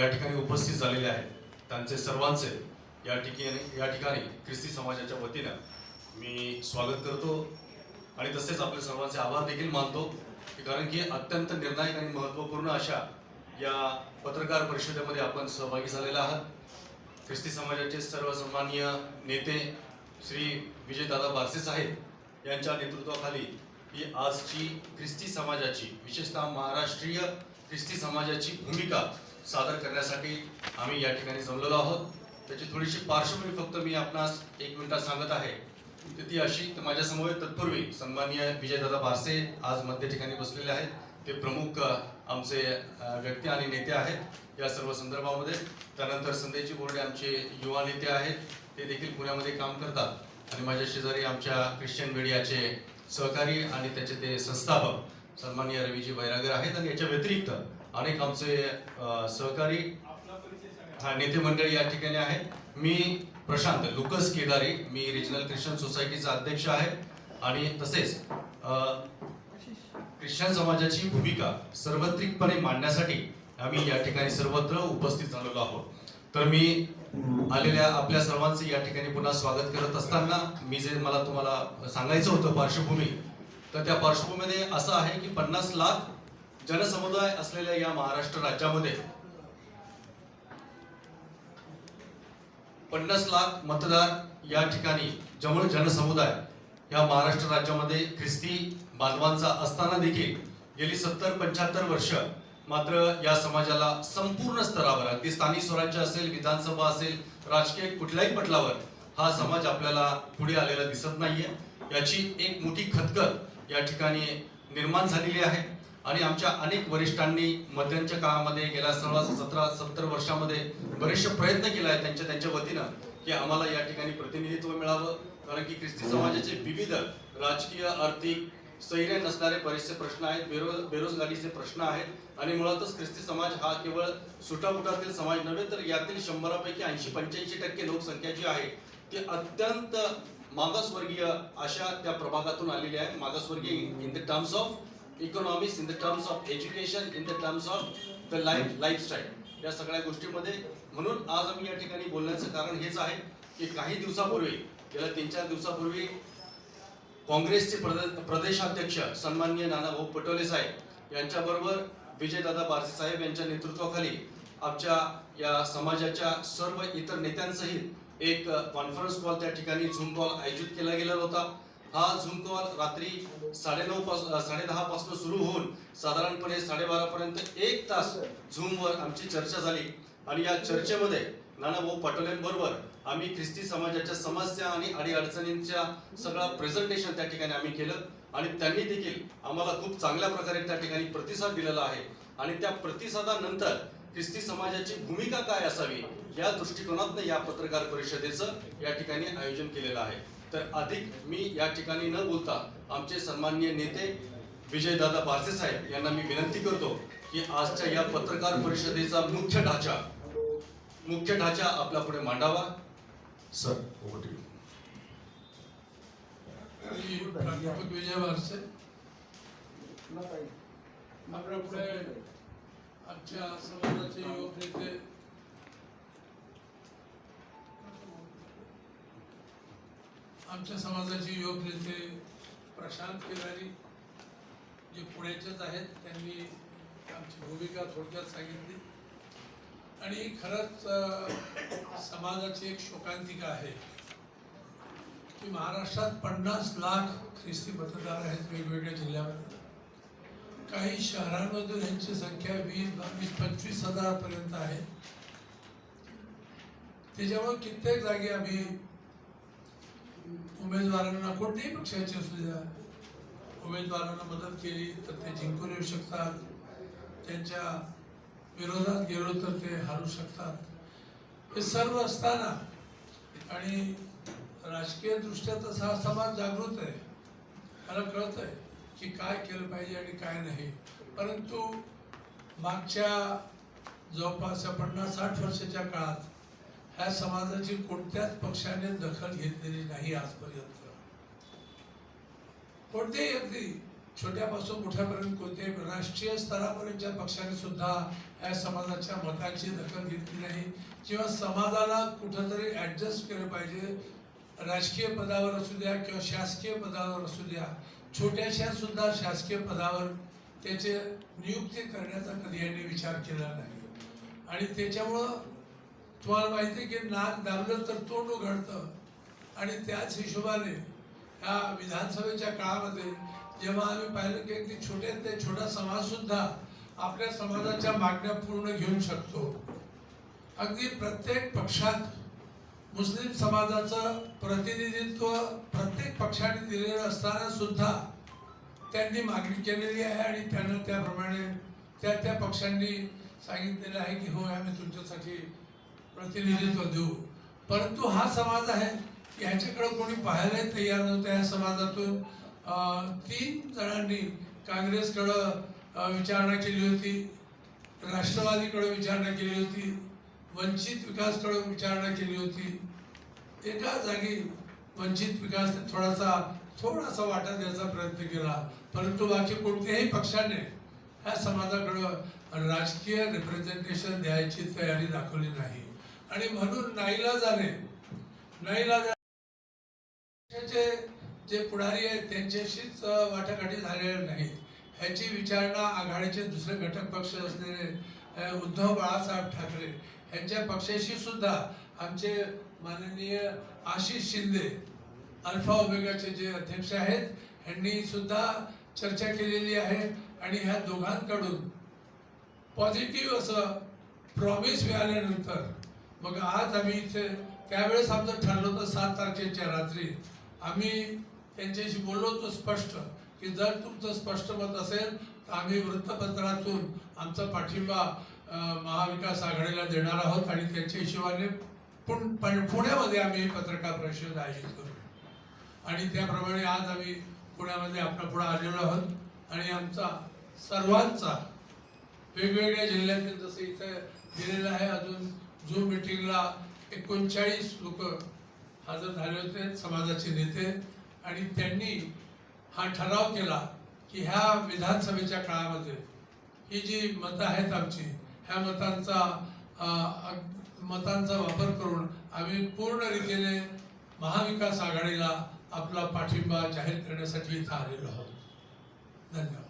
या ठिकाणी उपस्थित झालेले आहेत. त्यांचे सर्वांचे या ठिकाणी या ठिकाणी ख्रिस्ती समाजाच्या वतीनं मी स्वागत करतो. आणि तसेच आपले सर्वांचे आभार देखील मानतो की कारण की अत्यंत निर्णायक आणि महत्त्वपूर्ण अशा या पत्रकार परिषदेमध्ये आपण सहभागी झालेला आहात. ख्रिस्ती समाजाचे सर्वसन्मान्य नेते श्री विजयदादा बारसेस साहेब यांच्या नेतृत्वाखाली ही आजची ख्रिस्ती समाजाची विशेषतः महाराष्ट्रीय ख्रिस्ती समाजाची भूमिका सादर करण्यासाठी आम्ही या ठिकाणी जमलेलो आहोत. त्याची थोडीशी पार्श्वभूमी फक्त मी आपणास एक मिनिटात सांगत आहे. तर ती अशी तर माझ्यासमोर तत्पूर्वी सन्माननीय विजयदादा बारसे आज मध्य ठिकाणी बसलेले आहेत. ते प्रमुख आमचे व्यक्ती आणि नेते आहेत या सर्व संदर्भामध्ये. त्यानंतर संदेशजी बोर्डे आमचे युवा नेते आहेत. ते देखील पुण्यामध्ये काम करतात. आणि माझ्या शेजारी आमच्या ख्रिश्चन मीडियाचे सहकारी आणि त्याचे ते संस्थापक सन्माननीय रवीजी बैरागर आहेत. आणि याच्या व्यतिरिक्त अनेक आमचे सहकारी हा नेते मंडळी या ठिकाणी आहे. मी प्रशांत लुकस केदारी मी रिजनल ख्रिश्चन सोसायटीचा अध्यक्ष आहे आणि तसेच ख्रिश्चन समाजाची भूमिका सर्वत्रिकपणे मांडण्यासाठी आम्ही या ठिकाणी सर्वत्र उपस्थित झालेलो आहोत. तर मी आलेल्या आपल्या सर्वांचे या ठिकाणी पुन्हा स्वागत करत असताना मी जे मला तुम्हाला सांगायचं होतं पार्श्वभूमी तर त्या पार्श्वभूमीमध्ये असं आहे की पन्नास लाख जनसमुदाय असलेल्या या महाराष्ट्र राज्यामध्ये पन्नास लाख मतदार या ठिकाणी जवळ जनसमुदाय या महाराष्ट्र राज्यामध्ये ख्रिस्ती बांधवांचा असताना देखील गेली सत्तर पंच्याहत्तर वर्ष मात्र या समाजाला संपूर्ण स्तरावर अगदी स्थानिक स्वराज्य असेल विधानसभा असेल राजकीय कुठल्याही पटलावर हा समाज आपल्याला पुढे आलेला दिसत नाहीये. याची एक मोठी खतखत या ठिकाणी निर्माण झालेली आहे. आणि आमच्या अनेक वरिष्ठांनी मध्यांच्या काळामध्ये गेल्या सोळा सतरा सत्तर वर्षामध्ये बरेचसे प्रयत्न केला आहे त्यांच्या त्यांच्या वतीनं की आम्हाला या ठिकाणी प्रतिनिधित्व मिळावं. कारण की ख्रिस्ती समाजाचे विविध राजकीय आर्थिक स्थैर्य नसणारे बरेचसे प्रश्न आहेत बेरो बेरोजगारीचे प्रश्न आहेत. आणि मुळातच ख्रिस्ती समाज हा केवळ सुटाबुटातील समाज नव्हे तर यातील शंभरापैकी ऐंशी पंच्याऐंशी टक्के लोकसंख्या जी आहे ती अत्यंत मागासवर्गीय अशा त्या प्रभागातून आलेली आहे. मागासवर्गीय in the terms of economics in the terms of education in the terms of the life lifestyle या सगळ्या गोष्टीमध्ये म्हणून आज आम्ही या ठिकाणी बोलण्याचं कारण हेच आहे की काही दिवसापूर्वी गेल्या तीन चार दिवसापूर्वी काँग्रेसचे प्रदे- प्रदेशाध्यक्ष सन्माननीय नानाभाऊ पटोले साहेब यांच्याबरोबर विजयदादा बारसे साहेब यांच्या नेतृत्वाखाली आमच्या या समाजाच्या सर्व इतर नेत्यांसहित एक कॉन्फरन्स कॉल त्या ठिकाणी झूम कॉल आयोजित केला गेला होता. हा झूम कॉल रात्री साडेनऊ पास साडेदहा पासून सुरू होऊन साधारणपणे साडेबारा पर्यंत एक तास झूमवर आमची चर्चा झाली. आणि या चर्चेमध्ये नानाभाऊ पटोलेंबरोबर आम्ही ख्रिस्ती समाजाच्या समस्या आणि अडीअडचणींच्या सगळं प्रेझेंटेशन त्या ठिकाणी आम्ही केलं. आणि त्यांनी देखील आम्हाला खूप चांगल्या प्रकारे त्या ठिकाणी प्रतिसाद दिलेला आहे. आणि त्या प्रतिसादानंतर ख्रिस्ती समाजाची भूमिका काय असावी या दृष्टिकोनातनं या पत्रकार परिषदेचं या ठिकाणी आयोजन केलेलं आहे. तर अधिक मी या ठिकाणी न बोलता आमचे सन्माननीय नेते विजयदादा बारसे साहेब यांना मी विनंती करतो की आजच्या या पत्रकार परिषदेचा मुख्य ढाचा मुख्य ढाचा आपल्या पुढे मांडावा. सर प्राध्यापक विजय बारसे. आपल्या पुढे आमच्या समाजाचे युवक नेते आमच्या समाजाचे युवक नेते प्रशांत केदारी जे पुण्याचेच आहेत त्यांनी आमची भूमिका थोडक्यात सांगितली. आणि खरंच समाजाची एक शोकांतिका आहे की महाराष्ट्रात पन्नास लाख ख्रिस्ती मतदार आहेत वेगवेगळ्या जिल्ह्यामध्ये. काही शहरांमधून यांची संख्या वीस बावीस पंचवीस हजारापर्यंत आहे. त्याच्यामुळे कित्येक जागी आम्ही उमेदवारांना कोणत्याही पक्षाची असू द्या उमेदवारांना मदत केली तर ते जिंकून येऊ शकतात. त्यांच्या विरोधात गेलो तर ते हारू शकतात. हे सर्व असताना आणि राजकीय दृष्ट्या तसा हा समाज जागृत आहे मला कळत आहे की काय केलं पाहिजे आणि काय नाही. परंतु मागच्या जवळपास पन्नास साठ वर्षाच्या काळात ह्या समाजाची कोणत्याच पक्षाने दखल घेतलेली नाही आजपर्यंत. कोणत्याही अगदी छोट्यापासून मोठ्यापर्यंत कोणत्याही राष्ट्रीय स्तरापर्यंतच्या पक्षाने सुद्धा या समाजाच्या मताची दखल घेतली नाही किंवा समाजाला कुठंतरी ॲडजस्ट केलं पाहिजे राजकीय पदावर असू द्या किंवा शासकीय पदावर असू द्या छोट्याशा सुद्धा शासकीय पदावर त्याचे नियुक्ती करण्याचा कधी यांनी विचार केला नाही. आणि त्याच्यामुळं तुम्हाला माहिती आहे की नाक दाबलं तर तोंड उघडतं. आणि त्याच हिशोबाने ह्या विधानसभेच्या काळामध्ये जेव्हा आम्ही पाहिलं की अगदी छोटे ते छोटा समाजसुद्धा आपल्या समाजाच्या मागण्या पूर्ण घेऊ शकतो. अगदी प्रत्येक पक्षात मुस्लिम समाजाचं प्रतिनिधित्व प्रत्येक पक्षाने दिलेलं असताना सुद्धा त्यांनी मागणी केलेली आहे आणि त्यांना त्याप्रमाणे त्या त्या पक्षांनी सांगितलेलं आहे की हो आम्ही तुमच्यासाठी प्रतिनिधित्व देऊ. परंतु हा समाज आहे ह्याच्याकडं कोणी पाहायलाही तयार नव्हतं या समाजातून. तीन जणांनी काँग्रेसकडं विचारणा केली होती राष्ट्रवादीकडं विचारणा केली होती. वंचित विकासकडे विचारणा केली होती. एका जागी वंचित विकास थोडासा थोडासा वाटा द्यायचा प्रयत्न केला. परंतु बाकी कोणत्याही पक्षाने ह्या समाजाकडं राजकीय रिप्रेझेंटेशन द्यायची तयारी दाखवली नाही. आणि म्हणून नाईलाजाने नाईला पक्षाचे जे पुढारी आहेत त्यांच्याशीच वाटाघाटी झालेल्या नाही ह्याची विचारणा आघाडीचे दुसरे घटक पक्ष असलेले उद्धव बाळासाहेब ठाकरे यांच्या पक्षाशी सुद्धा आमचे माननीय आशिष शिंदे अल्फा ओमेगाचे जे अध्यक्ष आहेत यांनी सुद्धा चर्चा केलेली आहे आणि ह्या दोघांकडून पॉझिटिव्ह असं प्रॉमिस मिळाल्यानंतर मग आज आम्ही इथे त्यावेळेस आमचं ठरलं होतं सात तारखेच्या रात्री. आम्ही त्यांच्याशी बोललो होतो स्पष्ट की जर तुमचं स्पष्ट मत असेल आम्ही वृत्तपत्रातून आमचा पाठिंबा महाविकास आघाडीला देणार आहोत आणि त्यांच्या हिशोबाने पण पण पुण्यामध्ये आम्ही पत्रकार परिषद आयोजित करू. आणि त्याप्रमाणे आज आम्ही पुण्यामध्ये आपल्या पुढे आलेलो आहोत. आणि आमचा सर्वांचा वेगवेगळ्या जिल्ह्यातील जसं इथं दिलेलं आहे अजून झूम मिटिंगला एकोणचाळीस लोक हजर झाले होते समाजाचे नेते. आणि त्यांनी हा ठराव केला की ह्या विधानसभेच्या काळामध्ये ही जी मतं आहेत आमची ह्या मतांचा मतांचा वापर करून आम्ही पूर्ण रीतीने महाविकास आघाडीला आपला पाठिंबा जाहीर करण्यासाठी इथं आलेलो आहोत. धन्यवाद.